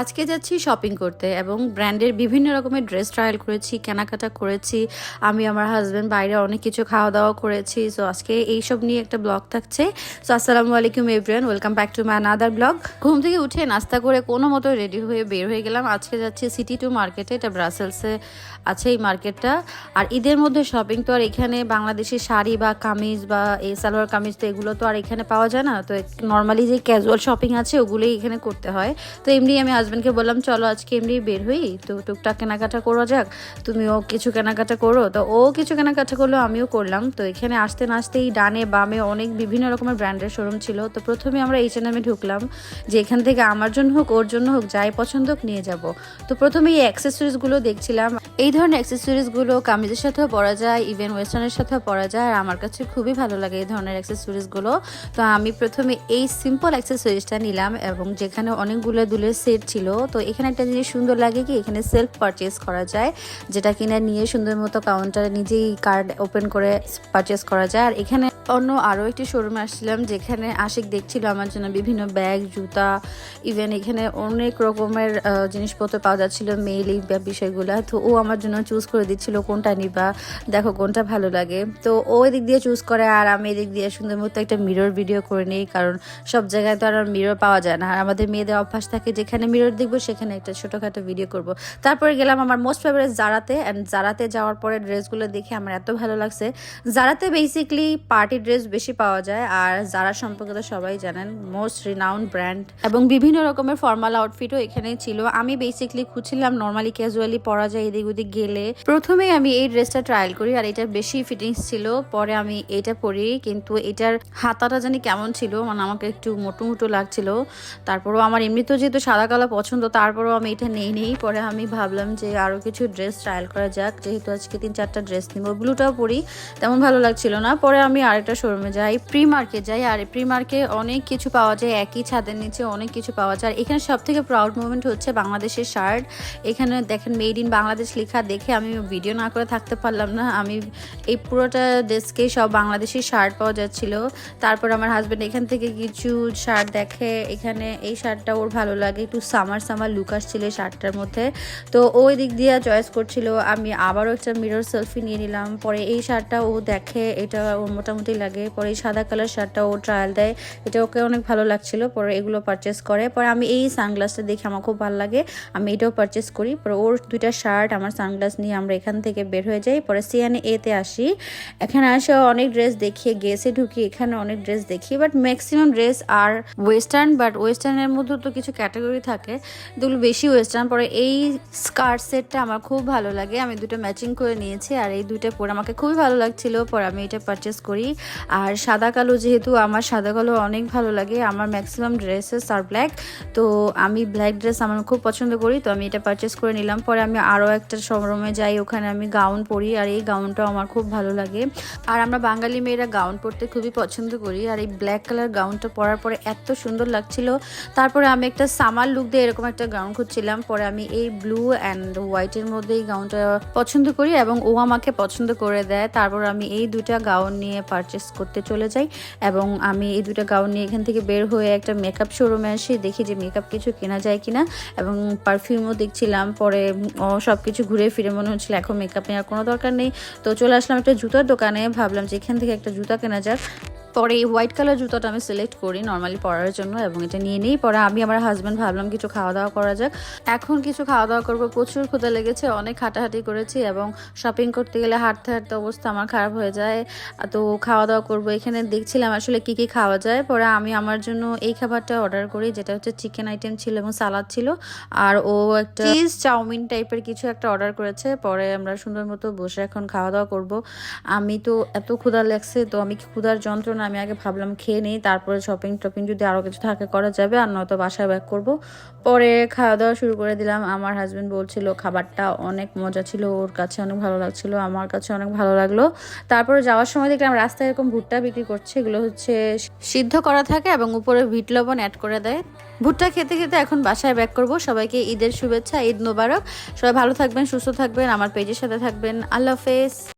আজকে যাচ্ছি শপিং করতে এবং ব্র্যান্ডের বিভিন্ন রকমের ড্রেস ট্রায়াল করেছি, কেনাকাটা করেছি। আমি আমার হাজব্যান্ড বাইরে অনেক কিছু খাওয়া দাওয়া করেছি। সো আজকে এইসব নিয়ে একটা ব্লগ থাকছে। সো আসসালামু আলাইকুম everyone welcome back to my another blog ঘুম থেকে উঠে নাস্তা করে কোনো মতো রেডি হয়ে বের হয়ে গেলাম। আজকে যাচ্ছি সিটি টু মার্কেটে এটা ব্রাসেলসে আছে এই মার্কেটটা আর ঈদের মধ্যে শপিং তো আর এখানে বাংলাদেশি শাড়ি বা কামিজ বা এই সালোয়ার কামিজ তো এগুলো তো আর এখানে পাওয়া যায় না। তো নর্মালি যে ক্যাজুয়াল শপিং আছে ওগুলোই এখানে করতে হয়। তো এমনি আমি হাজব্যান্ডকে বললাম, চলো আজকে এমনি বের হই, তো টুকটাক কেনাকাটা করা যাক। তুমিও কিছু কেনাকাটা করো। তো ও কিছু কেনাকাটা করল, আমিও করলাম। তো এখানে আসতে না আসতেই ডানে বামে অনেক বিভিন্ন রকমের ব্র্যান্ডের শোরুম ছিল। তো প্রথমে আমরা এইচ এন এমে ঢুকলাম, যে এখান থেকে আমার জন্য হোক, ওর জন্য হোক, যাই পছন্দ হোক নিয়ে যাব। তো প্রথমে এই অ্যাক্সেসরিজগুলো দেখছিলাম। এই ধরনের অ্যাক্সেসরিজগুলো কামিজের সাথেও পরা যায় ইভেন ওয়েস্টার্নের সাথেও পরা যায়, আর আমার কাছে খুবই ভালো লাগে এই ধরনের অ্যাক্সেসরিজগুলো তো আমি প্রথমে এই সিম্পল অ্যাক্সেসরিজটা নিলাম, এবং যেখানে অনেকগুলো দুলের সেট ছিল। তো এখানে একটা জিনিস সুন্দর লাগে কি, এখানে সেলফ পারচেস করা যায়, যেটা কিনা নিয়ে সুন্দর মতো কাউন্টারে নিজেই কার্ড ওপেন করে পারচেস করা যায়। আর এখানে অন্য আরও একটি শোরুমে আসছিলাম, যেখানে আশিক দেখছিল আমার জন্য বিভিন্ন ব্যাগ, জুতা ইভেন এখানে অনেক রকমের জিনিসপত্র পাওয়া যাচ্ছিল মেইল এই বিষয়গুলো। তো ও আমার জন্য চুজ করে দিচ্ছিল কোনটা নিবা, দেখো কোনটা ভালো লাগে। তো ও এদিক দিয়ে চুজ করে আর আমি এদিক দিয়ে সুন্দর মতো একটা মিরর ভিডিও করে নিই, কারণ সব জায়গায় তো আর মিরর পাওয়া যায় না। আর আমাদের মেয়েদের অভ্যাস থাকে যেখানে মিরর দেখব, সেখানে একটা ছোটোখাটো ভিডিও করব। তারপরে গেলাম আমার মোস্ট ফেভারিট জারাতে অ্যান্ড জারাতে যাওয়ার পরে ড্রেসগুলো দেখে আমার এত ভালো লাগছে। জারাতে বেসিকলি পার্টি ড্রেস বেশি পাওয়া যায়, আর যারা সম্পর্কে তো সবাই জানেন মোস্ট রিনাউন্ড ব্র্যান্ড এবং বিভিন্ন রকমের ফর্মাল আউটফিটও এখানে ছিল। আমি বেসিকলি খুঁজছিলাম নর্মালি ক্যাজুয়ালি পরা যায় এদিক ওদিক গেলে। প্রথমেই আমি এই ড্রেসটা ট্রায়াল করি, আর এটার বেশি ফিটিংস ছিল। পরে আমি এটা পরি, কিন্তু এটার হাতাটা জানি কেমন ছিল মানে আমাকে একটু মোটো মোটো লাগছিল। তারপরও আমার এমনিতেও যেহেতু সাদা কালো পছন্দ, তারপরেও আমি এটা নেই নেই। পরে আমি ভাবলাম যে আরও কিছু ড্রেস ট্রায়াল করা যাক। যেহেতু আজকে তিন চারটা ড্রেস নিব, ব্লুটাও পরি, তেমন ভালো লাগছিল না। পরে আমি আরেকটা শোরুমে যাই প্রি মার্কেট যাই, আর প্রি মার্কে অনেক কিছু পাওয়া যায়, একই ছাদের নিচে অনেক কিছু পাওয়া যায়। আর এখানে সব থেকে প্রাউড মুভমেন্ট হচ্ছে বাংলাদেশের শার্ট। এখানে দেখেন মেড ইন বাংলাদেশ লেখা, দেখে আমি ভিডিও না করে থাকতে পারলাম না। আমি এই পুরোটা ডেস্কে সব বাংলাদেশি শার্ট পাওয়া যাচ্ছিল। তারপর আমার হাজব্যান্ড এখান থেকে কিছু শার্ট দেখে, এখানে এই শার্টটা ওর ভালো লাগে, একটু সামার সামার লুক আসছিল শার্টটার মধ্যে। তো ওই দিক দিয়ে চয়েস করছিল, আমি আবারও একটা মিরর সেলফি নিয়ে নিলাম। পরে এই শার্টটা ও দেখে, এটা ওর মোটামুটি লাগে। পরে এই সাদা কালার শার্টটা ও ট্রায়াল দেয়। এটা ওকে অনেক ভালো লাগছিল। পরে এগুলো পারচেস করে। পরে আমি এই সানগ্লাসটা দেখে আমার খুব ভালো লাগে। আমি এটাও পারচেস করি। পরে ওর দুইটা শার্ট আমার সানগ্লাস নিয়ে আমরা এখান থেকে বের হয়ে যাই। পরে সিয়ানে এতে আসি। এখানে আসে অনেক ড্রেস দেখিয়ে গেছে। ঢুকি এখানে অনেক ড্রেস দেখি। বাট ম্যাক্সিমাম ড্রেস আর ওয়েস্টার্ন বাট ওয়েস্টার্নের মধ্যে তো কিছু ক্যাটাগরি থাকে। যেগুলো বেশি ওয়েস্টার্ন পরে এই স্কার্ট সেটটা আমার খুব ভালো লাগে। আমি দুটো ম্যাচিং করে নিয়েছি। আর এই দুটো পরে আমাকে খুবই ভালো লাগছিল। পরে আমি এটা পারচেস করি। আর সাদা কালো যেহেতু আমার সাদা কালো অনেক ভালো লাগে, আমার ম্যাক্সিমাম ড্রেসেস আর ব্ল্যাক তো আমি ব্ল্যাক ড্রেস আমার খুব পছন্দ করি, তো আমি এটা পারচেস করে নিলাম। পরে আমি আরও একটা শোরুমে যাই, ওখানে আমি গাউন পরি, আর এই গাউনটাও আমার খুব ভালো লাগে। আর আমরা বাঙালি মেয়েরা গাউন পরতে খুবই পছন্দ করি, আর এই ব্ল্যাক কালার গাউনটা পরার পরে এত সুন্দর লাগছিল। তারপরে আমি একটা সামার লুক দিয়ে এরকম একটা গাউন খুঁজছিলাম, পরে আমি এই ব্লু অ্যান্ড হোয়াইটের মধ্যে এই গাউনটা পছন্দ করি এবং ও আমাকে পছন্দ করে দেয়। তারপর আমি এই দুটা গাউন নিয়ে পারচেস করতে চলে যাই এবং আমি এই দুটা গাউন নিয়ে এখান থেকে বের হয়ে একটা মেকআপ শোরুমে আসি দেখি যে মেকআপ কিছু কেনা যায় কিনা এবং পারফিউমও দেখছিলাম। পরে সব কিছু ঘুরে ফিরে মনে হচ্ছিল এখন মেকআপ নেওয়ার কোনো দরকার নেই। তো চলে আসলাম একটা জুতার দোকানে। ভাবলাম যে এখান থেকে একটা জুতা কেনা যাক। পরে এই হোয়াইট কালার জুতোটা আমি সিলেক্ট করি নর্মালি পরার জন্য এবং এটা নিয়ে নিই। পরে আমি আমার হাজব্যান্ড ভাবলাম কিছু খাওয়া দাওয়া করা যাক। এখন কিছু খাওয়া দাওয়া করব প্রচুর ক্ষুদা লেগেছে অনেক হাঁটাহাঁটি করেছি এবং শপিং করতে গেলে হাঁটতে হাঁটতে অবস্থা আমার খারাপ হয়ে যায়। তো খাওয়া দাওয়া করব এখানে দেখছিলাম আসলে কি কি খাওয়া যায়। পরে আমি আমার জন্য এই খাবারটা অর্ডার করি যেটা হচ্ছে চিকেন আইটেম ছিল এবং সালাদ ছিল। আর ও একটা চিজ চাউমিন টাইপের কিছু একটা অর্ডার করেছে। পরে আমরা সুন্দর মতো বসে এখন খাওয়া দাওয়া করব। আমি তো এত ক্ষুধা লাগছে তো আমি ক্ষুধার যন্ত্রণা আমি আগে ভাবলাম খেয়ে নিই, তারপরে শপিং টপিং যদি আরও কিছু থাকে করা যাবে, আর নয়তো বাসায় ব্যাক করব। পরে খাওয়া দাওয়া শুরু করে দিলাম। আমার হাজব্যান্ড বলছিল, খাবারটা অনেক মজা ছিল, ওর কাছে অনেক ভালো লাগছিল, আমার কাছে অনেক ভালো লাগল। তারপরে যাওয়ার সময় দেখলাম রাস্তায় এরকম ভুট্টা বিক্রি করছে, এগুলো হচ্ছে সিদ্ধ করা থাকে এবং উপরে বিট লবণ অ্যাড করে দেয়। ভুট্টা খেতে খেতে এখন বাসায় ব্যাক করব। সবাইকে ঈদের শুভেচ্ছা, ঈদ মোবারক। সবাই ভালো থাকবেন, সুস্থ থাকবেন, আমার পেজের সাথে থাকবেন। আল্লাহ হাফেজ।